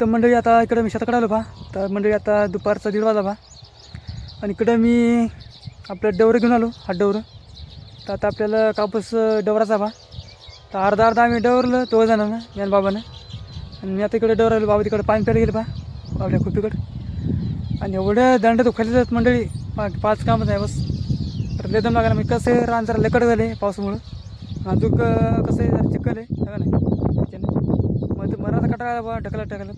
तर मंडळी आता इकडं मी शेताकडे आलो बा. तर मंडळी आता दुपारचा दीड वाजा बा. आणि इकडं मी आपलं डवरं घेऊन आलो हा डवरं. तर आता आपल्याला कापूस डवराचा बा. तर अर्धा अर्धा आम्ही डवरलं तो जाणार ना यान बाबानं. आणि मी आता इकडे डवर आलो बाबा तिकडे पाणी प्यायला गेले बा खूप खुपीकडं. आणि एवढं दंड दुखायला जात मंडळी. पा पाच कामच आहे बस. तर लेदम लागला लागायला मी कसं आहे रान जरा लेकड झाले पावसामुळं. अजून कसं आहे जरा चिखल आहे नाही मग ते मराठा कटाळा बा ढकला ढकला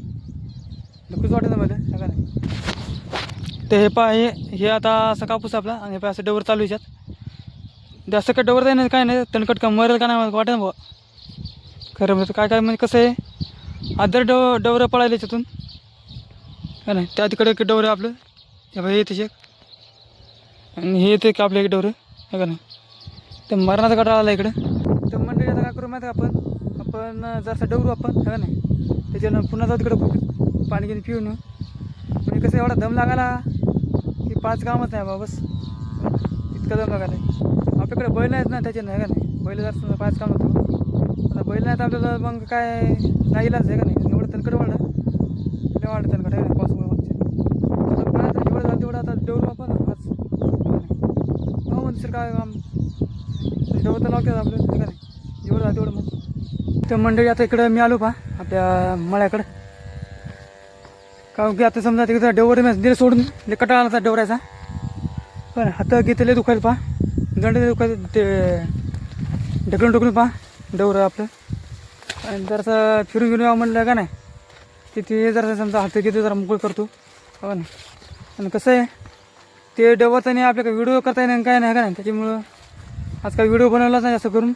ढकलूच वाटत मला. बघा नाही. ते हे पा हे हे आता असं कापूस आपला आणि हे पा असं डवर चालू आहे याच्यात जास्त काय डवर नाही काय नाही तणकट का मरेल का नाही मला वाटत ना बुवा. खरं म्हणजे काय काय म्हणजे कसं आहे? आदर डव डवरं पळायला याच्यातून. का नाही त्या तिकडे एक डवरं आपलं. हे बघा हे तसे आणि हे येते का आपल्या एक डवरं. हे का नाही? ते मरणाचा कटाळा आला इकडं. तर मंडळी आता काय करू माहिती आहे आपण? आपण जसं डवरू आपण हे का नाही. त्याच्यानं पुन्हा जाऊ तिकडं खूप पाणी घेऊन पिऊन म्हणजे कसं एवढा दम लागायला की पाच कामच नाही बाबा बस. इतका दम लागायला. आपल्याकडे बैल नाहीत ना त्याच्यानं आहे का नाही? बैल जास्त पाच काम होतो आता बैल नाहीत आपल्याला मग काय? नाही इलाज आहे का नाही? एवढं तनकट वाढलं. लय वाढलं तनकट आहे का पावसामुळे मागच्या. जेवढं झालं तेवढं आता डवरू आपण आज हो म्हणजे सर काय काम डवं तर लावतात आपलं का नाही? जेवढं झालं तेवढं मग. तर मंडळी आता इकडं मी आलो पहा आपल्या मळ्याकडं. कारण की आता समजा तिकडं डवर मी दिले सोडून कटाळा आला डवरायचा पण हात घेतले दुखायला पहा. दंड दुखायला ते ढकलून ढकलून पहा डवर आपलं. आणि जरासं फिरून घेऊन यावं म्हणलं का नाही तिथे जरासं समजा हात घेतो जरा मोकळ करतो. हो ना. आणि कसं आहे ते डवत आणि आपल्याकडे व्हिडिओ करता येणार काय नाही का नाही? त्याच्यामुळं आजकाल व्हिडिओ बनवलाच नाही जास्त करून.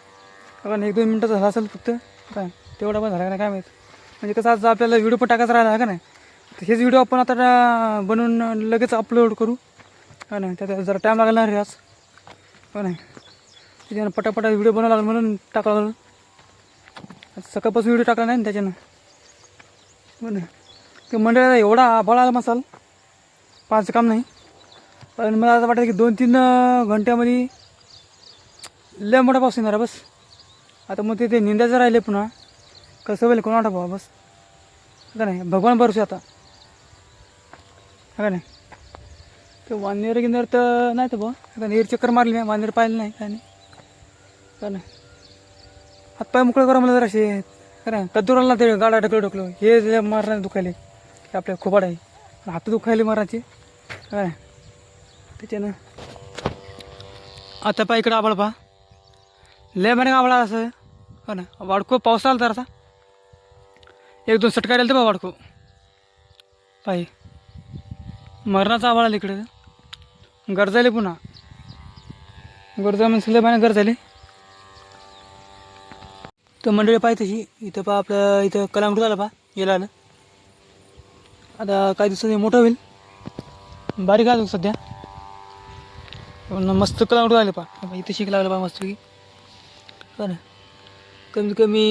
कारण एक दोन मिनटं झाला असेल फक्त. काय? तेवढा पण झाला का नाही? काय माहीत? म्हणजे कसं आज आपल्याला व्हिडिओ पण टाकायचा राहिला का नाही? तर हेच व्हिडिओ आपण आता बनवून लगेच अपलोड करू. का नाही? त्यात जरा टाईम लागला रे आज. हो नाही? त्याच्यानं पटापटा व्हिडिओ बनवावा लागला म्हणून टाकावं लागलं. सकाळपासून व्हिडिओ टाकला नाही ना त्याच्यानं. हो नाही? ते मंडळाला एवढा आभाळ आला मसाल. पाच काम नाही. पण मला असं वाटतं की दोन तीन घंट्यामध्ये लय मोठा पाऊस येणार आहे बस. आता मग तिथे निंदाचं राहिले पुन्हा. कसं होईल कोणा भावा बस? का नाही? भगवान भरसू आता. का नाही? ते वानेर गिंदर तर नाही तर बुवा आता नेर चक्कर मारली नाही वानेर पाहिलं नाही काय नाही. का नाही? हातपाय मोकळं करा मला जराशे. का नाही? कद्दुराला ते गाडा ढकलं ढकलं हे मारणार दुखायले ते आपल्या खोबाड आहे. हात दुखायले मारायचे काय त्याच्यानं आता पा इकडं आबाळ पहा. लय म्हणे आबाळा असं. हो ना. वाडको पाऊस आला तर आता एक दोन सटका तर बा वाडको. पायी. मरणाचा आबाळ आला इकडे. गरजाले पुन्हा. गरजा म्हणजे पाहिजे महिने गरज झाली. तर मंडळी पाहिजे तशी. इथं पा आपलं इथं कलांगूट आलं पा याला आलं आता काही दिवसांनी मोठं होईल. बारीक आलं सध्या. पण मस्त कलांगूट आले पा इथं शिक लागलं पा मस्त की हो ना. कमीत कमी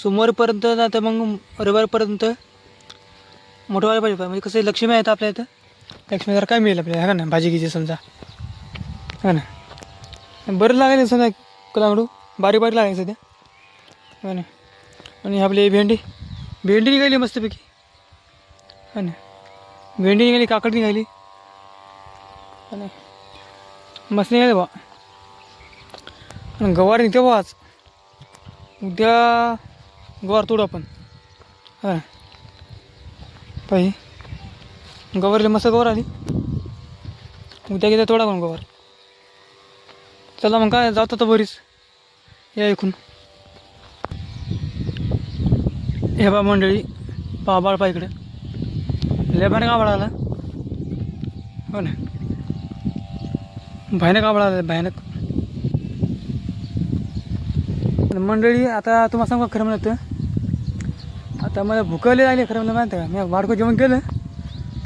सोमवारपर्यंत ना तर मग रविवारपर्यंत मोठं व्हायला पाहिजे म्हणजे कसं आहे, लक्ष्मी आहेत आपल्या इथं. लक्ष्मी जरा काय मिळेल आपल्याला हा ना भाजी गिजी समजा. हा ना बरं लागेल समजा कलांगडू बारीक बारीक लागेल सध्या. हो ना आणि आपली भेंडी. भेंडी निघाली मस्तपैकी. हा ना? भेंडी निघाली काकड निघाली. हा ना? मस्त निघाले बा. आणि गवार आज. उद्या गवार तोडू आपण. हां. ना गवारले मस्त गवार आली. उद्या किती तोडा पण गवार. चला मग काय जातो तर बरीच. या ऐकून हे बा मंडळी पा बाळ पा इकडे. लेबाने का आबाळ आला. हो ना. भयानक आबाळ आला भयानक. मंडळी आता तुम्हाला सांगू खरं म्हणत? आता मला भुकले लागली खरं म्हणलं माहिती का? मी वाडकं जेवण केलं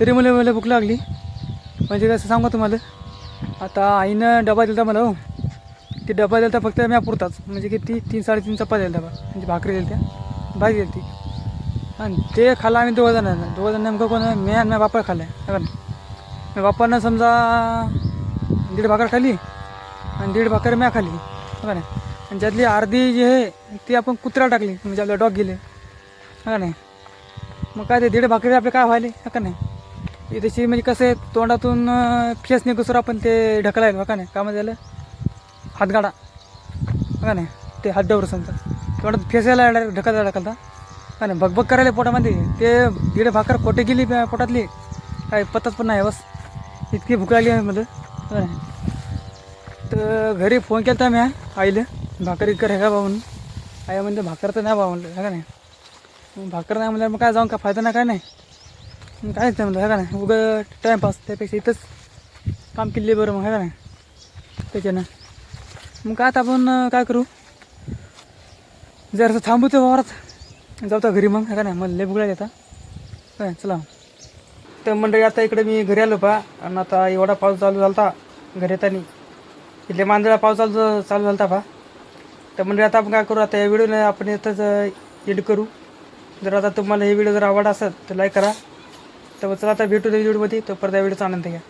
तरी मला मला भूक लागली. म्हणजे कसं सांगू तुम्हाला? आता आईनं डबा दिला मला हो. ती डबा दिला फक्त मी पुरताच. म्हणजे किती? तीन साडेतीन चपाती दिला डबा म्हणजे भाकरी दिली त्या भाजी दिली ती आणि ते खाल्लं आम्ही दोघं जणांना. दोघं जण नेमकं कोण मी आणि माझ्या बापा खाल्लं आहे का मी बापानं समजा दीड भाकर खाल्ली आणि दीड भाकर म्या खाल्ली. बघा ना. आणि ज्यातली अर्धी जी आहे ती आपण कुत्रा टाकली. म्हणजे आपल्या डॉग गेले. हा का नाही? मग काय ते दीड भाकरी आपले काय व्हायले? हा का नाही? त्याची तशी म्हणजे कसं आहे तोंडातून फेस निघसर आपण ते ढकलायला. का नाही? कामं झालं? हातगाडा. हा का नाही? ते हात डवर समजा. तोंडात फेस यायला ढकलता ढकलता. का नाही भगभग करायला पोटामध्ये. ते दीड भाकर कोटे गेली पोटातली. काय पत्ताच पण नाही बस. इतकी भूक लागली मला नाही? तर घरी फोन केला होता मी आईला. भाकर इतकर आहे का बा म्हणून आई म्हणते भाकर तर नाही बा म्हणलं का नाही? भाकर नाही म्हणलं मग काय जाऊन का फायदा नाही काय नाही? काय नाही म्हणलं का नाही? उगं टाईमपास त्यापेक्षा इथंच काम केले बरं मग का नाही? त्याच्यानं. मग काय आता आपण काय करू? जरासं थांबू ते वावरात. जाऊ तर घरी मग का नाही? मला लय भूक लागली काय चला. तर मंडळी आता इकडे मी घरी आलो पा आणि आता एवढा पाऊस चालू झाला घरी येताना इथले मांजळा पाऊस चालू चालू झाला पा तर म्हणजे आता आपण काय करू? आता या व्हिडिओने आपण इथंच एड करू. जर आता तुम्हाला हे व्हिडिओ जर आवड असेल तर लाईक करा. तर चला आता भेटू त्या व्हिडिओमध्ये. तर परत या व्हिडिओचा आनंद घ्या.